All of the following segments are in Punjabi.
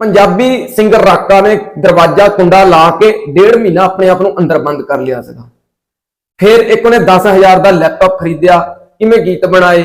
ਪੰਜਾਬੀ ਸਿੰਗਰ ਰਾਕਾ ਨੇ ਦਰਵਾਜ਼ਾ ਕੁੰਡਾ ਲਾ ਕੇ ਡੇਢ ਮਹੀਨਾ ਆਪਣੇ ਆਪ ਨੂੰ ਅੰਦਰ ਬੰਦ ਕਰ ਲਿਆ ਸੀਗਾ। ਫਿਰ ਇੱਕ ਉਹਨੇ 10000 ਦਾ ਲੈਪਟਾਪ ਖਰੀਦਿਆ, ਕਿਵੇਂ ਗੀਤ ਬਣਾਏ,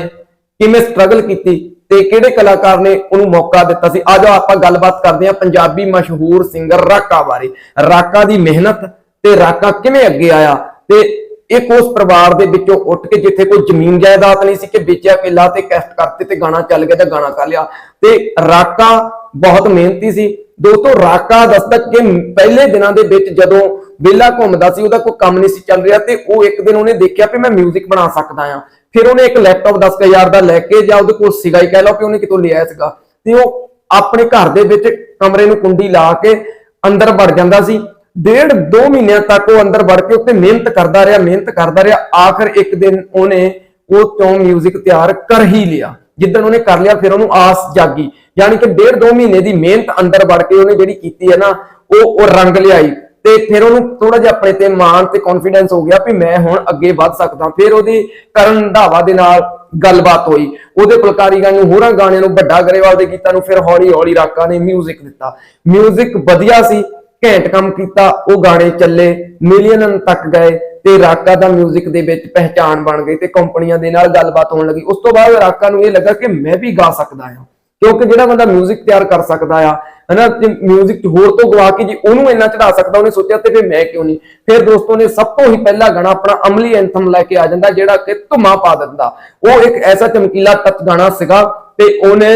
ਕਿਵੇਂ ਸਟਰਗਲ ਕੀਤੀ ਤੇ ਕਿਹੜੇ ਕਲਾਕਾਰ ਨੇ ਉਹਨੂੰ ਮੌਕਾ ਦਿੱਤਾ ਸੀ। ਆਜੋ ਆਪਾਂ ਗੱਲਬਾਤ ਕਰਦੇ ਹਾਂ ਪੰਜਾਬੀ ਮਸ਼ਹੂਰ ਸਿੰਗਰ ਰਾਕਾ ਬਾਰੇ। ਰਾਕਾ ਦੀ ਮਿਹਨਤ ਤੇ ਰਾਕਾ ਕਿਵੇਂ ਅੱਗੇ ਆਇਆ ਤੇ ਇੱਕ ਉਸ ਪਰਿਵਾਰ ਦੇ ਵਿੱਚੋਂ ਉੱਠ ਕੇ ਜਿੱਥੇ ਕੋਈ ਜ਼ਮੀਨ ਜਾਇਦਾਦ ਨਹੀਂ ਸੀ ਕਿ ਵੇਚਿਆ ਕਿਲਾ ਤੇ ਕੈਸਟ ਕਰਤੇ ਤੇ ਗਾਣਾ ਚੱਲ ਗਿਆ ਤਾਂ ਗਾਣਾ ਕਰ ਲਿਆ। ਤੇ ਰਾਕਾ ਬਹੁਤ ਮਿਹਨਤੀ ਸੀ। ਦੋਸਤੋ, ਰਾਕਾ ਦਸਤਕ ਕੇ ਪਹਿਲੇ ਦਿਨਾਂ ਦੇ ਵਿੱਚ ਜਦੋਂ ਵਿਹਲਾ ਘੁੰਮਦਾ ਸੀ, ਉਹਦਾ ਕੋਈ ਕੰਮ ਨਹੀਂ ਸੀ ਚੱਲ ਰਿਹਾ ਤੇ ਉਹ ਇੱਕ ਦਿਨ ਉਹਨੇ ਦੇਖਿਆ ਕਿ ਮੈਂ 뮤직 ਬਣਾ ਸਕਦਾ ਆ ਫਿਰ ਉਹਨੇ ਇੱਕ ਲੈਪਟਾਪ 10000 ਦਾ ਲੈ ਕੇ ਜਾਂ ਉਹਦੇ ਕੋਲ ਸੀਗਾ ਹੀ, ਕਹਿ ਲਓ ਕਿ ਉਹਨੇ ਕਿਤੋਂ ਲਿਆ ਸੀਗਾ। ਤੇ ਉਹ ਆਪਣੇ ਘਰ ਦੇ ਵਿੱਚ ਕਮਰੇ ਨੂੰ ਕੁੰਡੀ ਲਾ ਕੇ ਅੰਦਰ ਵੜ ਜਾਂਦਾ ਸੀ। ਡੇਢ ਦੋ ਮਹੀਨਿਆਂ ਤੱਕ ਉਹ ਅੰਦਰ ਵੜ ਕੇ ਉੱਤੇ ਮਿਹਨਤ ਕਰਦਾ ਰਿਹਾ ਮਿਹਨਤ ਕਰਦਾ ਰਿਹਾ ਆਖਰ ਇੱਕ ਦਿਨ ਉਹਨੇ ਉਹ ਤੋਂ 뮤직 ਤਿਆਰ ਕਰ ਹੀ ਲਿਆ ਜਿੱਦਣ ਉਹਨੇ ਕਰ ਲਿਆ ਫਿਰ ਉਹਨੂੰ ਆਸ ਜਾਗੀ ਯਾਨੀ ਕਿ ਡੇਢ ਦੋ ਮਹੀਨੇ ਦੀ ਮਿਹਨਤ ਅੰਦਰ ਵੜ ਕੇ ਉਹਨੇ ਜਿਹੜੀ ਕੀਤੀ ਹੈ ਨਾ ਉਹ ਉਹ ਰੰਗ ਲਿਆਈ ਤੇ ਫਿਰ ਉਹਨੂੰ ਥੋੜਾ ਜਿਹਾ ਆਪਣੇ ਤੇ ਮਾਣ ਤੇ ਕੌਨਫੀਡੈਂਸ ਹੋ ਗਿਆ ਵੀ ਮੈਂ ਹੁਣ ਅੱਗੇ ਵੱਧ ਸਕਦਾ ਫਿਰ ਉਹਦੀ ਕਰਨ ਰੰਧਾਵਾ ਦੇ ਨਾਲ ਗੱਲਬਾਤ ਹੋਈ ਉਹਦੇ ਫੁਲਕਾਰੀਆਂ ਨੂੰ ਹੋਰਾਂ ਗਾਣਿਆਂ ਨੂੰ ਵੱਡਾ ਗਰੇਵਾਲ ਦੇ ਗੀਤਾਂ ਨੂੰ ਫਿਰ ਹੌਲੀ ਹੌਲੀ ਰਾਕਾ ਨੇ 뮤직 ਦਿੱਤਾ 뮤직 ਵਧੀਆ ਸੀ ਘੈਂਟ ਕੰਮ ਕੀਤਾ ਉਹ ਗਾਣੇ ਚੱਲੇ ਮਿਲੀਅਨ ਤੱਕ ਗਏ ਤੇ ਰਾਕਾ ਦਾ 뮤직 ਦੇ ਵਿੱਚ ਪਹਿਚਾਣ ਬਣ ਗਈ ਤੇ ਕੰਪਨੀਆਂ ਦੇ ਨਾਲ ਗੱਲਬਾਤ ਹੋਣ ਲੱਗੀ ਉਸ ਤੋਂ ਬਾਅਦ ਰਾਕਾ ਨੂੰ ਇਹ ਲੱਗਾ ਕਿ ਮੈਂ ਵੀ ਗਾ ਸਕਦਾ ਹਾਂ ਕਿਉਂਕਿ ਜਿਹੜਾ ਬੰਦਾ 뮤직 ਤਿਆਰ ਕਰ ਸਕਦਾ ਆ ਹਨਾ ਤੇ 뮤직 ਚ ਹੋਰ ਤੋਂ ਗਵਾ ਕੇ ਜੀ ਉਹਨੂੰ ਇੰਨਾ ਚੜਾ ਸਕਦਾ ਉਹਨੇ ਸੋਚਿਆ ਤੇ ਫਿਰ ਮੈਂ ਕਿਉਂ ਨਹੀਂ ਫਿਰ ਦੋਸਤੋ ਨੇ ਸਭ ਤੋਂ ਹੀ ਪਹਿਲਾ ਗਾਣਾ ਆਪਣਾ ਅਮਲੀ ਐਂਥਮ ਲੈ ਕੇ ਆ ਜਾਂਦਾ ਜਿਹੜਾ ਕਿ ਧੁਮਾ ਪਾ ਦਿੰਦਾ ਉਹ ਇੱਕ ਐਸਾ ਚਮਕੀਲਾ ਤਤ ਗਾਣਾ ਸੀਗਾ ਤੇ ਉਹਨੇ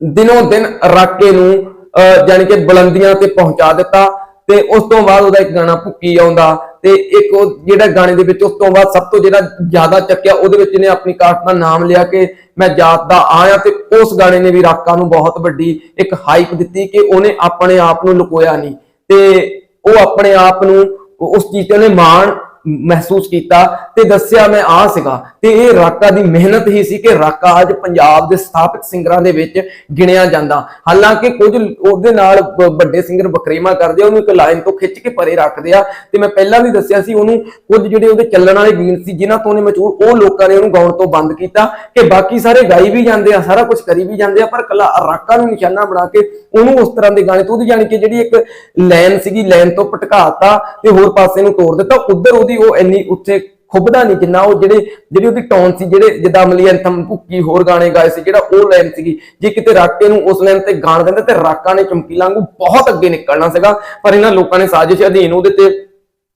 ਦਿਨੋਂ ਦਿਨ ਰਾਕੇ ਨੂੰ ਅਹ, ਕਿ ਬੁਲੰਦੀਆਂ ਤੇ ਪਹੁੰਚਾ ਦਿੱਤਾ ਤੇ ਉਸ ਤੋਂ ਬਾਅਦ ਉਹਦਾ ਇੱਕ ਗਾਣਾ ਭੁੱਕੀ ਆਉਂਦਾ ਤੇ ਇੱਕ ਉਹ ਜਿਹੜਾ ਗਾਣੇ ਦੇ ਵਿੱਚ ਉਸ ਤੋਂ ਬਾਅਦ ਸਭ ਤੋਂ ਜਿਹੜਾ ਜ਼ਿਆਦਾ ਚੱਕਿਆ ਉਹਦੇ ਵਿੱਚ ਇਹਨੇ ਆਪਣੀ ਕਾਸਟ ਦਾ ਨਾਮ ਲਿਆ ਕਿ ਮੈਂ ਜਾਤ ਦਾ ਆਇਆ ਤੇ ਉਸ ਗਾਣੇ ਨੇ ਵੀ ਰਾਕਾ ਨੂੰ ਬਹੁਤ ਵੱਡੀ ਇੱਕ ਹਾਈਪ ਦਿੱਤੀ ਕਿ ਉਹਨੇ ਆਪਣੇ ਆਪ ਨੂੰ ਲੁਕੋਇਆ ਨਹੀਂ ਤੇ ਉਹ ਆਪਣੇ ਆਪ ਨੂੰ ਉਸ ਚੀਜ਼ ਤੇ ਉਹਨੇ ਮਾਣ ਮਹਿਸੂਸ ਕੀਤਾ ਤੇ ਦੱਸਿਆ ਮੈਂ ਆ ਸੀਗਾ। ਤੇ ਇਹ ਰਾਕਾ ਦੀ ਮਿਹਨਤ ਹੀ ਸੀ ਕਿ ਰਾਕਾ ਅੱਜ ਪੰਜਾਬ ਦੇ ਸਥਾਪਿਤ ਸਿੰਗਰਾਂ ਦੇ ਵਿੱਚ ਗਿਣਿਆ ਜਾਂਦਾ। ਹਾਲਾਂਕਿ ਕੁਝ ਉਹਦੇ ਨਾਲ ਵੱਡੇ ਸਿੰਗਰ ਬਕਰੇਮਾ ਕਰਦੇ ਉਹਨੂੰ ਇੱਕ ਲਾਈਨ ਤੋਂ ਖਿੱਚ ਕੇ ਪਰੇ ਰੱਖਦੇ ਆ। ਤੇ ਮੈਂ ਪਹਿਲਾਂ ਵੀ ਦੱਸਿਆ ਸੀ, ਉਹਨੂੰ ਕੁਝ ਜਿਹੜੇ ਉਹਦੇ ਚੱਲਣ ਵਾਲੇ ਗੀਤ ਸੀ, ਜਿਨ੍ਹਾਂ ਤੋਂ ਉਹਨੇ ਮਸ਼ਹੂਰ ਉਹ ਲੋਕਾਂ ਨੇ ਉਹਨੂੰ ਗਾਉਣ ਤੋਂ ਬੰਦ ਕੀਤਾ ਕਿ ਬਾਕੀ ਸਾਰੇ ਗਾਈ ਵੀ ਜਾਂਦੇ ਆ, ਸਾਰਾ ਕੁਝ ਕਰੀ ਵੀ ਜਾਂਦੇ ਆ, ਪਰ ਕਲਾ ਰਾਕਾ ਨੂੰ ਨਿਸ਼ਾਨਾ ਬਣਾ ਕੇ ਉਹਨੂੰ ਉਸ ਤਰ੍ਹਾਂ ਦੇ ਗਾਣੇ ਤੋਂ ਉਹਦੀ ਜਾਣੀ ਕਿ ਜਿਹੜੀ ਇੱਕ ਲਾਈਨ ਸੀਗੀ, ਲਾਈਨ ਤੋਂ ਭਟਕਾਤਾ ਤੇ ਹੋਰ ਪਾਸੇ ਨੂੰ ਤੋੜ ਦਿੱਤਾ। ਉਧਰ ਉਹਦੀ ਉਹ ਇੰਨੀ ਉੱਥੇ ਖੁੱਬਦਾ ਨਹੀਂ ਜਿੰਨਾ ਉਹ ਜਿਹੜੇ, ਜਿਹੜੀ ਉਹਦੀ ਟੋਨ ਸੀ, ਜਿਹੜੇ ਜਿੱਦਾਂ ਅਮਲੀ ਐਂਥਮ ਭੁੱਕੀ ਹੋਰ ਗਾਣੇ ਗਾਏ ਸੀ, ਜਿਹੜਾ ਉਹ ਲਾਈਨ ਸੀਗੀ, ਜੇ ਕਿਤੇ ਰਾਕੇ ਨੂੰ ਉਸ ਲਾਈਨ ਤੇ ਗਾਣ ਦਿੰਦੇ ਤੇ ਰਾਕਾ ਨੇ ਚਮਕੀਲਾ ਵਾਂਗੂ ਬਹੁਤ ਅੱਗੇ ਨਿਕਲਣਾ ਸੀਗਾ, ਪਰ ਇਹਨਾਂ ਲੋਕਾਂ ਨੇ ਸਾਜ਼ਿਸ਼ ਅਧੀਨ ਉਹਦੇ ਤੇ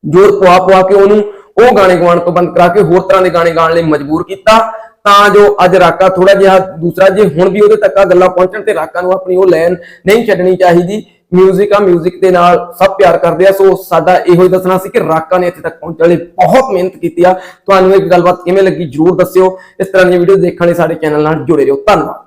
ਜ਼ੋਰ ਪਵਾ ਪਵਾ ਕੇ ਉਹਨੂੰ ਉਹ ਗਾਣੇ ਗਾਉਣ ਤੋਂ ਬੰਦ ਕਰਾ ਕੇ ਹੋਰ ਤਰ੍ਹਾਂ ਦੇ ਗਾਣੇ ਗਾਉਣ ਲਈ ਮਜਬੂਰ ਕੀਤਾ। ਤਾਂ ਜੋ ਅੱਜ ਰਾਕਾ ਥੋੜਾ ਜਿਹਾ ਦੂਸਰਾ, ਜੇ ਹੁਣ ਵੀ ਉਹਦੇ ਤੱਕ ਗੱਲਾਂ ਪਹੁੰਚਣ ਤੇ ਰਾਕਾ ਨੂੰ ਆਪਣੀ ਉਹ ਲਾਈਨ ਨਹੀਂ ਛੱਡਣੀ ਚਾਹੀਦੀ। ਮਿਊਜ਼ਿਕ ਆ ਮਿਊਜ਼ਿਕ ਦੇ ਨਾਲ ਸਭ ਪਿਆਰ ਕਰਦੇ ਆ। ਸੋ ਸਾਡਾ ਇਹੋ ਹੀ ਦੱਸਣਾ ਸੀ ਕਿ ਰਾਕਾ ਨੇ ਇੱਥੇ ਤੱਕ ਪਹੁੰਚਣ ਲਈ ਬਹੁਤ ਮਿਹਨਤ ਕੀਤੀ ਆ। ਤੁਹਾਨੂੰ ਇਹ ਗੱਲਬਾਤ ਕਿਵੇਂ ਲੱਗੀ ਜਰੂਰ ਦੱਸਿਓ। ਇਸ ਤਰ੍ਹਾਂ ਦੀਆਂ ਵੀਡੀਓ ਦੇਖਣ ਲਈ ਸਾਡੇ ਚੈਨਲ ਨਾਲ ਜੁੜੇ ਰਹੋ। ਧੰਨਵਾਦ।